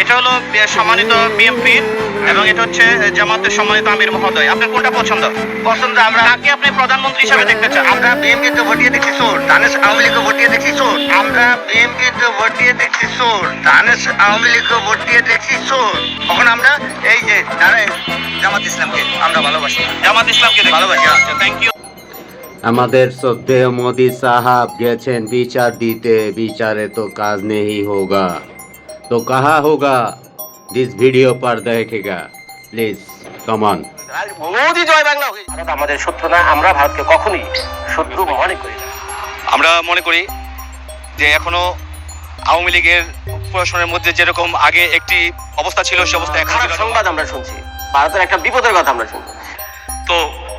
এটা হলো সম্মানিত বিএমপি এবং এটা হচ্ছে জামাতের সম্মানিত আমির মহোদয়। আপনার কোনটা পছন্দ? পছন্দ আমরা কাকে আপনি প্রধানমন্ত্রী হিসেবে দেখতে চান? আমরা বিএমপি তো ভোটিয়ে দেখছি চোর ধানের আওয়ামী লীগকে ভোটিয়ে দেখছি চোর আমরা বিএমপি তো ভোটিয়ে দেখছি চোর ধানের আওয়ামী লীগকে ভোটিয়ে দেখছি চোর তখন আমরা? এই যে জামাত ইসলামকে আমরা ভালোবাসি। জামাত ইসলামকে ভালোবাসি। আচ্ছা থ্যাংক ইউ আমাদের শ্রদ্ধেয় মোদি সাহাব গেছেন বিচার দিতে। বিচারে তো কাজ নেই হোগা। তো কাহা হোগা দিস ভিডিও पर देखेगा প্লিজ কমান মোদি জয় বাংলা হয়ে ভারত আমাদের শত্রু না আমরা ভারতকে কখনোই শত্রু মনে করি না আমরা মনে করি যে এখনো আওয়ামী লীগের প্রশাসনের মধ্যে যেরকম আগে একটি অবস্থা ছিল সে অবস্থা এখন খারাপ সংবাদ আমরা শুনছি ভারতের একটা বিপদের কথা আমরা শুনছি তো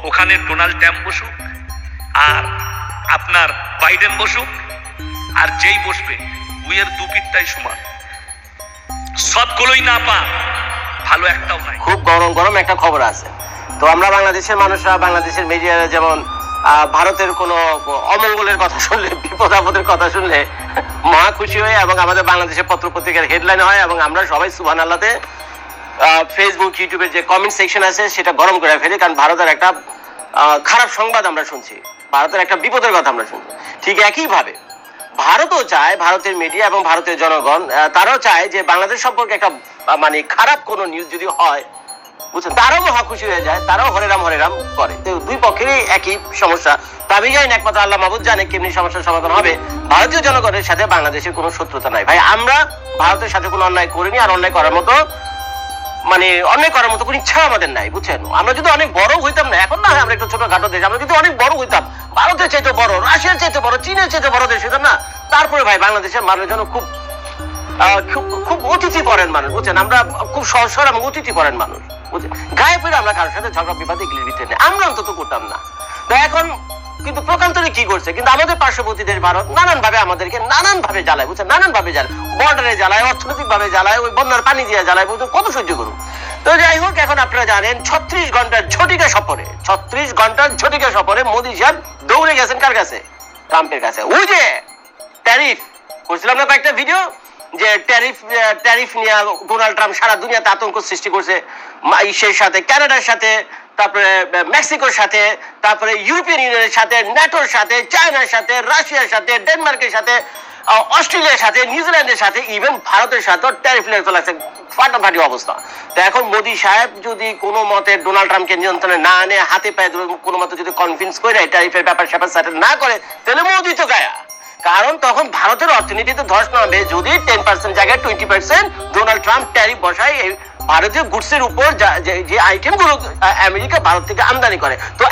ওখানে ডোনাল্ড ট্রাম্প বসুক আর আপনার বাইডেন বসুক আর যেই বসবে উইয়ের দুপিটটাই সমান সবগুলোই না পা। ভালো একটাও নাই। খুব গরম গরম একটা খবর আছে। তো আমরা বাংলাদেশের মানুষরা, বাংলাদেশের মিডিয়ারা যেমন ভারতের কোনো অমঙ্গলের কথা শুনলে, বিপদ আপদের কথা শুনলে, মহা খুশি হয়ে এবং আমাদের বাংলাদেশের পত্র পত্রিকার হেডলাইন হয় এবং আমরা সবাই সুবহান আল্লাহতে ফেসবুক ইউটিউবের যে কমেন্ট সেকশন আছে, সেটা গরম করে ফেলি, কারণ ভারতের একটা খারাপ সংবাদ আমরা শুনছি। ভারতের একটা বিপদের কথা আমরা শুনছি। ঠিক একইভাবে ভারতও চায়, ভারতের মিডিয়া এবং ভারতের জনগণ তারাও চায় যে বাংলাদেশ সম্পর্কে একটা মানে খারাপ কোনো নিউজ যদি হয়, বুঝছেন? তারাও মহা খুশি হয়ে যায়, তারাও হরেরাম হরেরাম করে। দুই পক্ষেরই একই সমস্যা। তো আমি জানি একমাত্র আল্লাহ মাহবুদ জানে কেমনি সমস্যার সমাধান হবে। ভারতীয় জনগণের সাথে বাংলাদেশের কোনো শত্রুতা নাই। ভাই, আমরা ভারতের সাথে কোনো অন্যায় করিনি আর অন্যায় করার মতো মানে অন্যায় করার মতো কোনো ইচ্ছা আমাদের নাই, বুঝছেন? আমরা যদি অনেক বড় হইতাম না, এখন না আমরা একটু ছোটখাটো দেশ, আমরা যদি অনেক বড় হইতাম, ভারতের চাইতে বড়, রাশিয়ার চাইতে বড়, চীনের চাইতে বড় দেশ হইতাম না, তারপরে ভাই বাংলাদেশের মানুষজন খুব খুব খুব অতিথি পরেন মানুষ, বুঝছেন? আমরা খুব সহজ এবং অতিথি করেন মানুষ, বুঝছেন? গায়ে ফিরে আমরা কারোর সাথে ঝগড়া বিবাদ এগুলির ভিতরে আমরা অন্তত করতাম না। তো এখন কিন্তু প্রকান্তরে কি করছে? কিন্তু আমাদের পার্শ্ববর্তী দেশ ভারত নানান ভাবে আমাদেরকে নানান ভাবে জ্বালায়, বুঝছেন? নানান ভাবে জ্বালায়। বর্ডারে জ্বালায় অর্থনৈতিক ভাবে জ্বালায়, ওই বন্যার পানি দিয়ে জ্বালায়, বুঝছেন? কত সহ্য করুন। তো যাই হোক, এখন আপনারা জানেন, ছত্রিশ ঘণ্টার ঝটিকা সফরে, ছত্রিশ ঘণ্টার ঝটিকা সফরে মোদী সাহেব দৌড়ে গেছেন কার কাছে? ট্রাম্পের কাছে। ওই যে ট্যারিফ করছিলাম না কয়েকটা ভিডিও যে ট্যারিফ ট্যারিফ নিয়ে ডোনাল্ড ট্রাম্প সারা দুনিয়াতে আতঙ্ক সৃষ্টি করছে ইসের সাথে কানাডার সাথে তারপরে মেক্সিকোর সাথে, তারপরে ইউরোপিয়ান ইউনিয়নের সাথে, ন্যাটোর সাথে, চায়নার সাথে, রাশিয়ার সাথে, ডেনমার্কের সাথে অস্ট্রেলিয়ার সাথে, নিউজিল্যান্ডের সাথে ইভেন ভারতের সাথেও ট্যারিফ লেগে চলে আসছে ফাটাফাটি অবস্থা। তো এখন মোদি সাহেব যদি কোনো মতে ডোনাল্ড ট্রাম্পকে নিয়ন্ত্রণে না আনে, হাতে পায়ে কোনো মতে যদি কনভিন্স করে ট্যারিফের ব্যাপার স্যাপার সেটেল না করে, তাহলে মোদি তো গায়া। কারণ তখন ভারতের অর্থনীতিতে ধস নামবে। যদি টেন পার্সেন্ট জায়গায় twenty percent Donald Trump tariff বসায় ভারতীয় গুডসের উপর যে- যে আইটেমগুলো আমেরিকা ভারত থেকে আমদানি করে। তো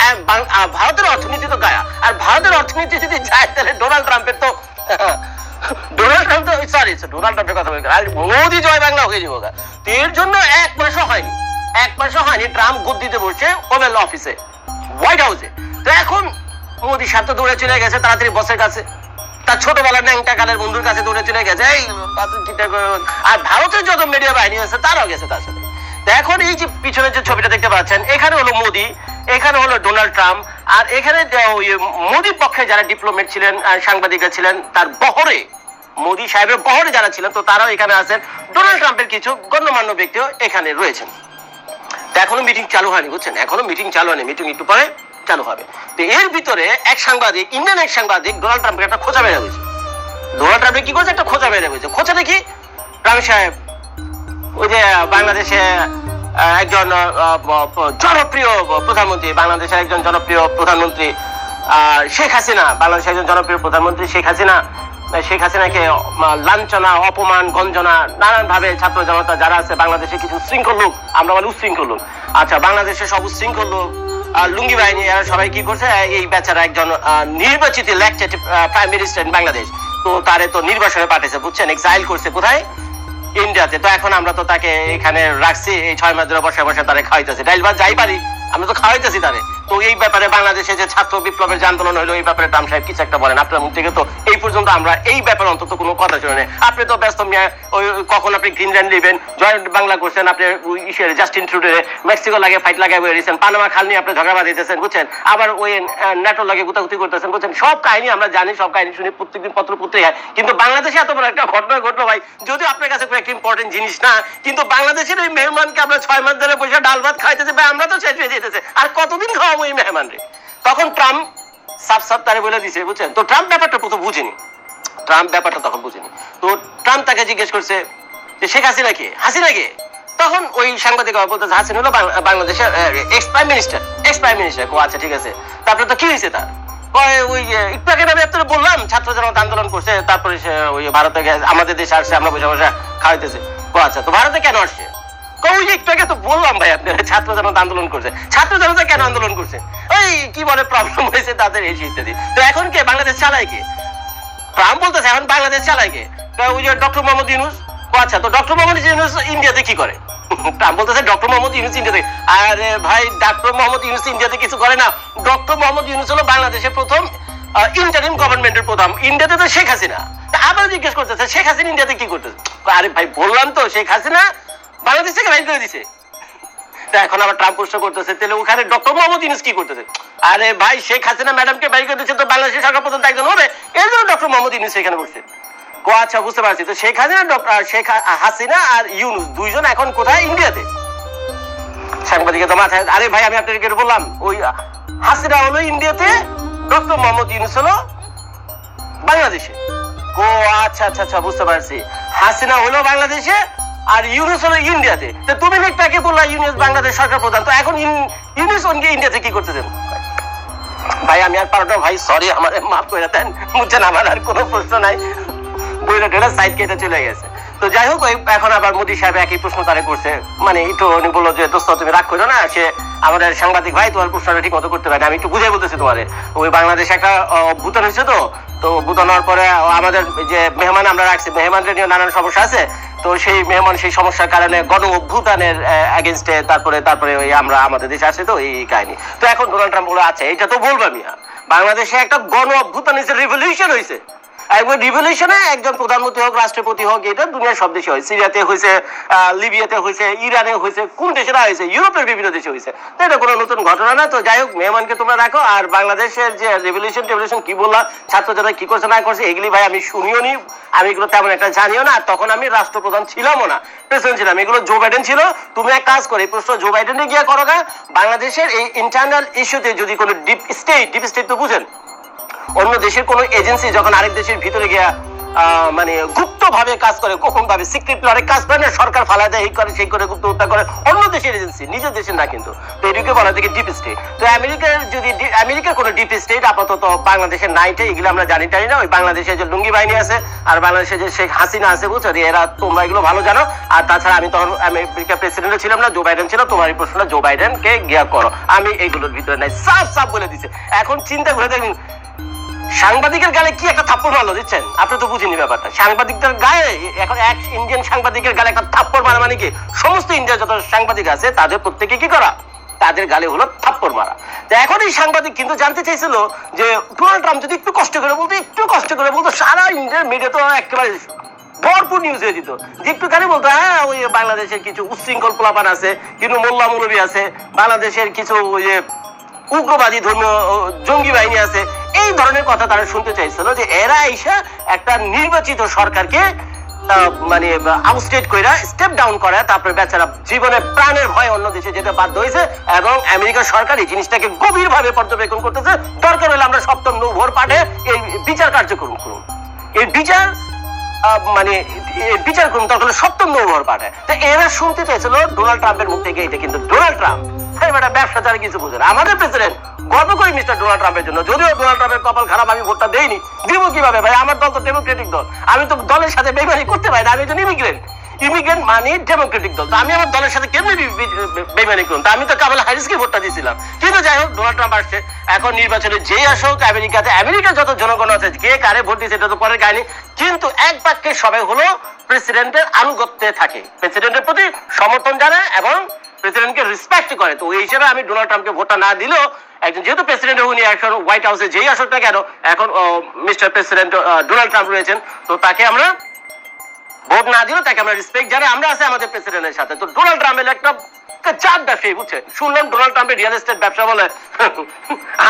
ভারতের অর্থনীতি তো গায়া। আর ভারতের অর্থনীতি যদি যায়, তাহলে ডোনাল্ড ট্রাম্পের তো ডোনাল্ড ট্রাম্প তো সরি ডোনাল্ড ট্রাম্পের কথা বলছি আর মোদি জয় বাংলা হয়ে যাব তো, এর জন্য এক মাসও হয়নি। এক মাসও হয়নি ট্রাম্প গুদ দিতে বসছে ওভেল অফিসে হোয়াইট হাউসে তো, এখন মোদি সাথে দৌড়ে চলে গেছে, তাড়াতাড়ি বসের কাছে। তার ছোটবেলার ন্যাংটা কালের বন্ধুর কাছে দৌড়ে চলে গেছে। এই। আর ভারতের যত মিডিয়া বাহিনী আছে তারাও গেছে তার সাথে। এখন এই যে পিছনে যে ছবিটা দেখতে পাচ্ছেন এখানে হলো মোদি এখানে হলো ডোনাল্ড ট্রাম্প আর এখানে মোদি পক্ষে যারা ডিপ্লোমেট ছিলেন আহ, সাংবাদিকরা ছিলেন তার বহরে মোদি সাহেবের বহরে যারা ছিলেন তো তারাও এখানে আছেন। ডোনাল্ড ট্রাম্পের কিছু গণ্যমান্য ব্যক্তিও এখানে রয়েছেন। এখনও মিটিং চালু হয়নি বুঝছেন? এখনও মিটিং চালু হয়নি মিটিং একটু পরে চালু হবে। তো এর ভিতরে এক সাংবাদিক, ইন্ডিয়ান এক সাংবাদিক ডোনাল্ড ট্রাম্পকে একটা খোঁজা মেরে হয়েছে ডোনাল্ড ট্রাম্পে কি করছে? একটা খোঁজা মেরে হয়েছে খোঁজাটা কি? রাম সাহেব, ওই যে বাংলাদেশে একজন জনপ্রিয় প্রধানমন্ত্রী, বাংলাদেশের একজন জনপ্রিয় প্রধানমন্ত্রী শেখ হাসিনা, বাংলাদেশের একজন জনপ্রিয় প্রধানমন্ত্রী শেখ হাসিনা শেখ হাসিনাকে লাঞ্ছনা, অপমান, গঞ্জনা নানান ভাবে ছাত্র জনতা যারা আছে, বাংলাদেশে কিছু শৃঙ্খল লোক, আমরা বলি উশৃঙ্খল লোক। আচ্ছা বাংলাদেশের সব উশৃঙ্খল লোক লুঙ্গি বাহিনী, এরা সবাই কি করছে? এই বেচারা একজন নির্বাচিত elected prime minister in Bangladesh তো তারে তো নির্বাসনে পাঠিয়েছে বুঝছেন? এক্সাইল করছে কোথায়? ইন্ডিয়াতে তো এখন আমরা তো তাকে এখানে রাখছি, এই ছয় মাস ধরে বসে বসে তারা খাওয়াইতেছে। ডাইল ভাত যাই পারি। আমরা তো খাওয়াইতেছি তারে। তো এই ব্যাপারে বাংলাদেশে যে ছাত্র বিপ্লবের যে আন্দোলন হলো এই ব্যাপারে ট্রাম্প সাহেব কিছু একটা বলেন। আপনার মুখ থেকে তো এই পর্যন্ত আমরা এই ব্যাপারে অন্তত কোনো কথা শুনে নেই। আপনি তো ব্যস্ত, মিয়া, ওই কখন আপনি গ্রিনল্যান্ড নেবেন? জয়েন্ট বাংলা করছেন আপনি ইসের জাস্টিন ট্রুডের মেক্সিকো লাগে, ফাইট লাগাই বয়ে দিয়েছেন পানামা খাল নিয়ে আপনি ঝগড়া বাঁধিয়েছেন বুঝছেন? আবার ওই ন্যাটো লাগে গুতাগুতি করতেছেন, বুঝছেন? সব কাহিনী আমরা জানি, সব কাহিনী শুনি, প্রত্যেকদিন পত্র পত্রিকায়। কিন্তু বাংলাদেশে এত বড় একটা ঘটনা ঘটলো ভাই, যদিও আপনার কাছে খুব একটা ইম্পর্টেন্ট জিনিস না, কিন্তু বাংলাদেশের ওই মেহমানকে আমরা ছয় মাস ধরে পয়সা ডাল ভাত খাইতেছে ভাই, আমরা তো শেষ হয়ে যেতেছে আর কতদিন খাওয়াবো ওই মেহমান রে তখন ট্রাম্প সাপ সাপ তারে বলে দিছে, বুঝছেন? তো ট্রাম্প ব্যাপারটা প্রথম বুঝেনি। ট্রাম্প ব্যাপারটা তখন বুঝেনি। তো ট্রাম্প তাকে জিজ্ঞেস করছে যে, শেখ হাসিনা কে? হাসিনা কে? তখন ওই সাংবাদিক বলতেছে হাসিনা হলো বাংলাদেশের ex prime minister ex prime minister ও আচ্ছা ঠিক আছে। তারপরে তো কি হয়েছে তার? ওই একটু আমি আপনারা বললাম, ছাত্র জনতা আন্দোলন করছে, তারপরে ওই ভারতে আমাদের দেশে আসছে, আমরা বসে বসে খাওয়াইতেছে। ও আচ্ছা তো ভারতে কেন আসছে? ওই যে একটু আগে তো বললাম ভাই আপনার ছাত্র জনতা আন্দোলন করছে। ছাত্র জনতা কেন আন্দোলন করছে? ওই কি বলে প্রবলেম হয়েছে তাদের এই ইত্যাদি তো এখন কে? বাংলাদেশ চালায় কে? ট্রাম্প বলতেছে এখন বাংলাদেশ চালায় কে? ওই যে ডক্টর মোহাম্মদ ইউনুস আচ্ছা তো ডক্টর মোহাম্মদ ইউনুস ইন্ডিয়াতে কি করে? ট্রাম্প বলতেছে ডক্টর মোহাম্মদ ইউনুস ইন্ডিয়াতে আরে ভাই ডক্টর মোহাম্মদ ইউনুস ইন্ডিয়াতে কিছু করে না। ডক্টর মোহাম্মদ ইউনুস হলো বাংলাদেশের প্রথম ইন্টারিম গভর্নমেন্টের প্রধান। ইন্ডিয়াতে তো শেখ হাসিনা। আবার জিজ্ঞেস করতেছে শেখ হাসিনা ইন্ডিয়াতে কি করতেছে? আরে ভাই বললাম তো শেখ হাসিনা বাংলাদেশ থেকে বাইর করে দিছে। এখন আবার ট্রাম্প প্রশ্ন করতেছে, তাহলে ওখানে ডক্টর মোহাম্মদ ইউনুস কি করতেছে? আরে ভাই, শেখ হাসিনা ম্যাডামকে বাইর করে দিচ্ছে তো বাংলাদেশের সরকার প্রধান একজন হবে? এই জন্য ডক্টর মোহাম্মদ ইউনুস এখানে বসছে। ও আচ্ছা বুঝতে পারছি। তো শেখ হাসিনা শেখ হাসিনা আর ইউনুস দুইজন এখন কোথায়? ইন্ডিয়াতে তো মাথায় আরে ভাই, আমি আপনাকে বললাম, ওই হাসিনা হলো ইন্ডিয়াতে ডক্টর মোহাম্মদ ইউনুস হলো বাংলাদেশে। ও আচ্ছা আচ্ছা আচ্ছা বুঝতে পারছি। হাসিনা হলো বাংলাদেশে আর ইউনুস হলো ইন্ডিয়াতে। তো তুমি লোকটাকে বললা ইউনুস বাংলাদেশ সরকার প্রধান, তো এখন ইউনুস ওনকে ইন্ডিয়াতে কি করতে দেন? ভাই, আমি আর পারো ভাই সরি আমার মাফ করে দেন। বুঝছেন, আমার আর কোনো প্রশ্ন নাই। বইটা সাইড কেটে চলে গেছে। তো যাই হোক এখন আবার সাহেব একই প্রশ্ন তারে করছে। মানে একটু উনি বলল যে, দোস্ত, তুমি রাগ করো না, সে আমাদের সাংবাদিক ভাই, তোমার প্রশ্নটা ঠিক মতো করতে পারে আমি একটু বুঝাই বলতেছি তোমারে। ওই বাংলাদেশে একটা ভূতান হয়েছে তো? তো ভূতান হওয়ার পরে আমাদের যে মেহমান আমরা রাখছি, মেহমানদের নিয়ে নানান সমস্যা আছে। তো সেই মেহমান সেই সমস্যার কারণে গণ অভ্যুত্থানের এগেনস্টে তারপরে তারপরে ওই আমরা আমাদের দেশে আসে তো এই কাহিনী। তো এখন ডোনাল্ড ট্রাম্প বলে আচ্ছা এটা তো বলব আমি বাংলাদেশে একটা গণ অভ্যুত্থান হয়েছে রিভলিউশন হয়েছে একবার রিভলিউশনে একজন প্রধানমন্ত্রী হোক, রাষ্ট্রপতি হোক, এটা দুনিয়ার সব দেশে হয়। সিরিয়াতে হয়েছে লিবিয়াতে হয়েছে, ইরানে হয়েছে, কোন দেশে না হয়েছে, ইউরোপের বিভিন্ন দেশে হয়েছে। তো এটা কোনো নতুন ঘটনা না। তো যাই হোক, মেহমানকে তোমরা রাখো। আর বাংলাদেশের যে রেভলিউশন টেভলিউশন কি বললাম ছাত্র কি করছে, না করছে, এগুলি ভাই আমি শুনিও নি। আমি এগুলো তেমন একটা জানিও না। তখন আমি রাষ্ট্রপ্রধান ছিলামও না প্রেসিডেন্ট ছিলাম। এগুলো জো বাইডেন ছিল। তুমি এক কাজ করে, এই প্রশ্ন জো বাইডেনে গিয়ে করো বাংলাদেশের এই ইন্টারনাল ইস্যুতে যদি কোনো ডিপ স্টেট ডিপ স্টেট তো বুঝেন অন্য দেশের কোনো এজেন্সি যখন আরেক দেশের ভিতরে গিয়া মানে গুপ্ত ভাবে কাজ করে গোপন ভাবে সিক্রেট অনেক কাজ করে না, সরকার ফালা দেয়, এই করে, সেই করে, গুপ্ত হত্যা করে, অন্য দেশের এজেন্সি, নিজের দেশের না কিন্তু। তো এদিকে বলা থেকে ডিপ স্টেট তো আমেরিকার যদি আমেরিকার কোনো ডিপ স্টেট আপাতত বাংলাদেশের নাইটে এগুলো আমরা জানি, টানি না, ওই বাংলাদেশের যে লুঙ্গি বাহিনী আছে, আর বাংলাদেশের যে শেখ হাসিনা আছে, বুঝছ? এরা, তোমরা এগুলো ভালো জানো। আর তাছাড়া আমি তখন আমেরিকা প্রেসিডেন্ট ছিলাম না জো বাইডেন ছিল, তোমার এই প্রশ্নটা জো বাইডেনকে গিয়া করো। আমি এইগুলোর ভিতরে নাই, সাফ সাফ বলে দিছে। এখন চিন্তা করে দেখুন সাংবাদিকের গালে কি একটা থাপ্পড় মারলো দিচ্ছেন আপনি তো বুঝিনি ব্যাপারটা। সাংবাদিকদের গায়ে এখন এক ইন্ডিয়ান সাংবাদিকের গালে একটা থাপ্পড় মারা মানে কি? সমস্ত ইন্ডিয়ার যত সাংবাদিক আছে, তাদের প্রত্যেকে কি করা? তাদের গালে হলো থাপ্পড় মারা। তো এখন এই সাংবাদিক কিন্তু জানতে চাইছিল যে ডোনাল্ড ট্রাম্প যদি একটু কষ্ট করে বলতো, একটু কষ্ট করে বলতো, সারা ইন্ডিয়ার মিডিয়া তো একেবারে ভরপুর নিউজ হয়ে দিত। যে একটু একটুখানি বলতো হ্যাঁ ওই বাংলাদেশের কিছু উচ্ছৃঙ্খল পোলাপান আছে কিন্তু মোল্লা মৌলবী আছে, বাংলাদেশের কিছু ওই উগ্রবাদী ধর্মীয় জঙ্গি বাহিনী আছে। এই ধরনের কথা তারা শুনতে চাইছিল যে এরা এসে একটা নির্বাচিত সরকারকে মানে আউটস্টেট কইরা স্টেপ ডাউন করে, তারপরে বেচারা জীবনে প্রাণের ভয় অন্য দেশে যেতে বাধ্য হয়েছে এবং আমেরিকা সরকার এই জিনিসটাকে গভীরভাবে পর্যবেক্ষণ করতেছে। দরকার হলে আমরা সপ্তম নৌভোর পাঠে এই বিচার কার্যক্রম করুন। এই বিচার মানে বিচার করুন তখন সপ্তম নৌবহর পাঠায় তো এরা শুনতে চাইছিল ডোনাল্ড ট্রাম্পের মুখ থেকে এটা কিন্তু ডোনাল্ড ট্রাম্প। বেটা ব্যবসা তারা কিছু বুঝে না। আমাদের প্রেসিডেন্ট গর্ব করি মিস্টার ডোনাল্ড ট্রাম্পের জন্য। যদিও ডোনাল্ড ট্রাম্পের কপাল খারাপ, আমি ভোটটা দেইনি। দিব কীভাবে ভাই? আমার দল তো ডেমোক্রেটিক দল। আমি তো দলের সাথে বেমানি করতে পারি আমি একজন ইমিগ্রেন্ট ইমিগ্রেন্ট মানে ডেমোক্রেটিক দল। তো আমি আমার দলের সাথে কেমনি বি- বি- করুন তা আমি তো হ্যারিসকে ভোটটা দিয়েছিলাম কিন্তু যাই হোক ডোনাল্ড ট্রাম্প আসছে। এখন নির্বাচনে আসুক, আমেরিকাতে আমেরিকার যত জনগণ আছে, কে কারে ভোট দিয়েছে এটা তো পরের কাহিনী। কিন্তু এক বাক্যে সবাই হলো প্রেসিডেন্টের আনুগত্যে থাকে। প্রেসিডেন্টের প্রতি সমর্থন জানায় এবং প্রেসিডেন্টকে রেসপেক্ট করে। তো হিসেবে আমি ডোনাল্ড ট্রাম্পকে ভোটটা না দিলেও একজন যেহেতু প্রেসিডেন্ট উনি এখন হোয়াইট হাউসে যেই আসুক না কেন, এখন মিস্টার প্রেসিডেন্ট ডোনাল্ড ট্রাম্প রয়েছেন। তো তাকে আমরা ভোট না দিলেও তাকে আমরা রেসপেক্ট জানাই। আমরা আছি আমাদের প্রেসিডেন্টের সাথে। তো ডোনাল্ড ট্রাম্পের একটা চাপ ব্যবসায়ী বুঝছে? শুনলাম ডোনাল্ড ট্রাম্পের রিয়েল এস্টেট ব্যবসা বলে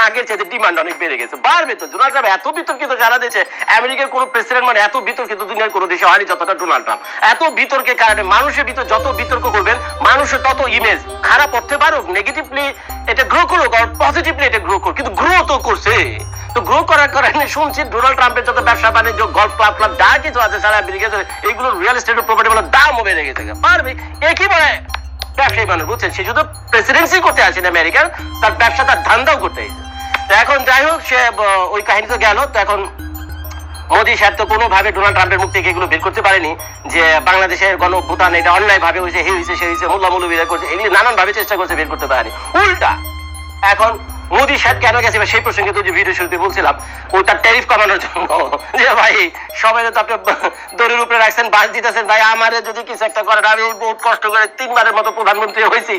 আগের চাইতে ডিমান্ড অনেক বেড়ে গেছে। বাড়বে তো ডোনাল্ড ট্রাম্প এত বিতর্কিত জানা দিয়েছে আমেরিকার কোনো প্রেসিডেন্ট মানে এত বিতর্কিত দুনিয়ার কোনো দেশে হয়নি যতটা ডোনাল্ড ট্রাম্প এত বিতর্কের কারণে মানুষের ভিতর যত বিতর্ক করবেন মানুষের তত ইমেজ খারাপ করতে পারুক নেগেটিভলি এটা গ্রো করুক আর পজিটিভলি এটা গ্রো করুক। কিন্তু গ্রো তো করছে। তো গ্রো করার কারণে শুনছি ডোনাল্ড ট্রাম্পের যত ব্যবসা বাণিজ্য গল্ফ ক্লাব ক্লাব যা কিছু আছে সারা আমেরিকা জুড়ে, এইগুলো রিয়েল এস্টেট প্রপার্টি গুলো দামও বেড়ে গেছে। পারবে একই বলে? ব্যবসায়ী মানুষ বুঝছেন? সে শুধু প্রেসিডেন্সি করতে আসেন আমেরিকার তার ব্যবসা, তার ধান্দাও করতে আসে। এখন যাই হোক, সে ওই কাহিনী তো গেল। তো এখন মোদি সাহেব তো কোনোভাবে ডোনাল্ড ট্রাম্পের মুখ থেকে এগুলো বের করতে পারেনি, যে বাংলাদেশের গণ ভুটান এটা অন্যায় ভাবে হয়েছে হে হয়েছে, সে হয়েছে, মোল্লা মৌলবীরা করছে, এগুলি নানান ভাবে চেষ্টা করছে বের করতে পারেনি। উল্টা, এখন মোদী সাহেব কেন গেছে? সেই প্রসঙ্গে তো যে ভিডিও শুরুতে বলছিলাম ওটা ট্যারিফ কমানোর জন্য। যে ভাই, সবাই তো আপনি দড়ির উপরে রাখছেন বাস দিতেছেন। ভাই, আমারে যদি কিছু একটা করেন, আমি বহুত কষ্ট করে তিনবারের মতো প্রধানমন্ত্রী হয়েছি।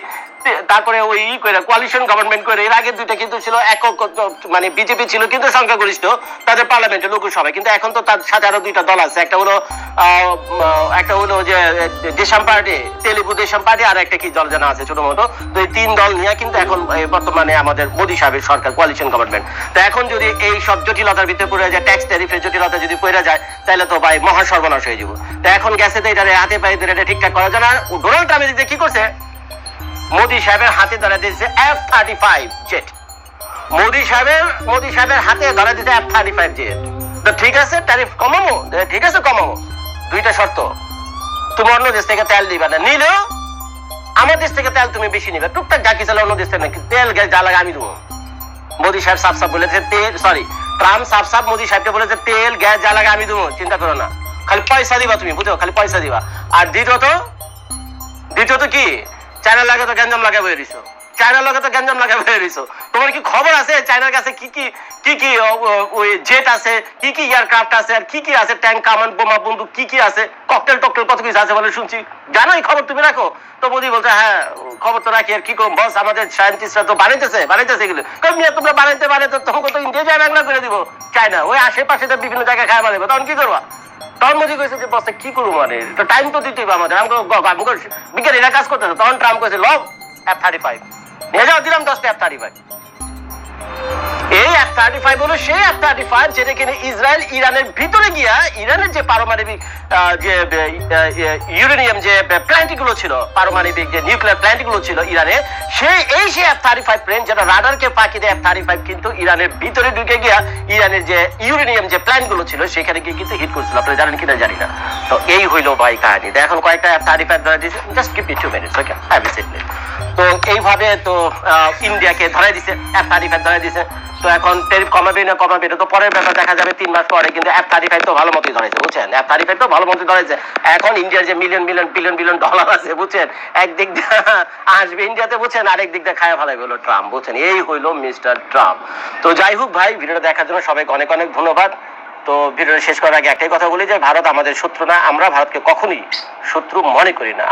তারপরে ওই ই করে কোয়ালিশন গভর্নমেন্ট করে এর আগে দুইটা কিন্তু ছিল একক মানে বিজেপি ছিল, কিন্তু সংখ্যাগরিষ্ঠ, তাদের পার্লামেন্টে লোকসভায় কিন্তু এখন তো তার সাথে আরও দুইটা দল আছে, একটা হলো একটা হলো যে, দেশাম পার্টি, তেলেগু দেশাম পার্টি, আর একটা কি দল জানা আছে ছোট মতো। তো এই তিন দল নিয়ে কিন্তু এখন বর্তমানে আমাদের মোদী সাহেবের সরকার কোয়ালিশন গভর্নমেন্ট তো এখন যদি এই সব জটিলতার ভিতরে পড়ে যায় ট্যাক্স ট্যারিফের জটিলতা যদি পড়ে যায়, তাহলে তো ভাই মহা সর্বনাশ হয়ে যাব। তো এখন গেছে তো এটা হাতে পায়ে এটা ঠিকঠাক করা যায় না ডোনাল্ড ট্রাম্প কি করছে? মোদী সাহেবের হাতে ধরা দিয়েছে F thirty five jet Modi সাহেবের মোদী সাহেবের হাতে ধরা দিয়েছে এফ থার্টি ফাইভ জেট তো ঠিক আছে ট্যারিফ কমাবো? ঠিক আছে, কমাবো। দুইটা শর্ত। তুমি অন্য দেশ থেকে তেল দিবা না। নিলেও আমার দেশ থেকে তেল তুমি বেশি নিবে। টুকটাক যা কিছু অন্য দেশ থেকে তেল, গ্যাস, যা লাগে আমি দেবো। মোদী সাহেব সাফ সাফ বলেছে তেল সরি ট্রাম্প সাফ সাফ মোদী সাহেবকে বলেছে তেল, গ্যাস, যা লাগে আমি দেবো। চিন্তা করো না। খালি পয়সা দিবা তুমি, বুঝো? খালি পয়সা দিবা। আর দ্বিতীয়ত দ্বিতীয়ত কি? চায়নার লাগে তো গ্যাঞ্জাম লাগা বয়ে দিছো চায়নার লাগে তো গ্যাঞ্জাম লাগা বয়ে দিছো তোমার কি খবর আছে চায়নার কাছে কি কি কি কি ওই জেট আছে কি কি এয়ারক্রাফট আছে আর কি কি আছে ট্যাঙ্ক কামান বোমা, বন্দুক, কি কি আছে ককটেল টকটেল, কত কিছু আছে বলে শুনছি। জানো এই খবর তুমি রাখো। তো মোদি বলছে হ্যাঁ খবর তো রাখি, আর কি করব, বস, আমাদের সায়েন্টিস্টরা তো বানাইতেছে বানাইতেছে এগুলো। কম তোমরা বানাইতে বানাইতে তোমাকে তো ইন্ডিয়া যায় বাংলা করে দিব। চায়না ওই আশেপাশে তো বিভিন্ন জায়গায় খায় বানাবে তখন কি করবা? তখন মোদি কইছে যে বস্তা কি করব মানে? তো টাইম তো দিতেই আমাদের। আমি বিজ্ঞানীরা কাজ করতেছে। তখন ট্রাম্প কইছে লও এফ থার্টি ফাইভ নিয়ে যাও, দিলাম দশটা এফ থার্টি ফাইভ এই থার্টি ফাইভ হলো সেই থার্টি ফাইভ যেটা কিনা ইসরায়েল ইরানের ভিতরে গিয়া ইরানের যে পারমাণবিক যে ইউরেনিয়াম যে প্ল্যান্টগুলো ছিল, পারমাণবিক যে নিউক্লিয়ার ছিল সেই, এই থার্টি ফাইভ প্লেন যেটা দেয় থার্টি ফাইভ কিন্তু ইরানের ভিতরে ঢুকে গিয়া ইরানের যে ইউরেনিয়াম যে ছিল, সেখানে গিয়ে কিন্তু হিট করছিল। আপনারা জানেন কিনা জানি না। তো এই হইল ভাই কাহিনী। এখন কয়েকটা থার্টি ফাইভ ধরা দিয়েছে just two minutes okay seat তো এইভাবে তো ইন্ডিয়াকে ধরাই দিছে থার্টি ফাইভ ধরাই দিছে। তো এখন ট্যারিফ কমাবে না কমাবে, এটা তো পরের ব্যাপার, দেখা যাবে তিন মাস পরে। কিন্তু এফ থার্টি ফাইভ তো ভালো মতোই ধরেছে, বুঝছেন? এফ থার্টি ফাইভ তো ভালো মতোই ধরেছে। এখন ইন্ডিয়ার যে million million billion billion dollar আছে, বুঝছেন? একদিক আসবে ইন্ডিয়াতে বুঝছেন? আরেক দিক দিয়ে খায় ভালাই হলো ট্রাম্প বুঝছেন? এই হইল মিস্টার ট্রাম্প তো যাই হোক ভাই, ভিডিওটা দেখার জন্য সবাইকে অনেক অনেক ধন্যবাদ। তো ভিডিওটা শেষ করার আগে একটাই কথা বলি যে, ভারত আমাদের শত্রু না, আমরা ভারতকে কখনোই শত্রু মনে করি না।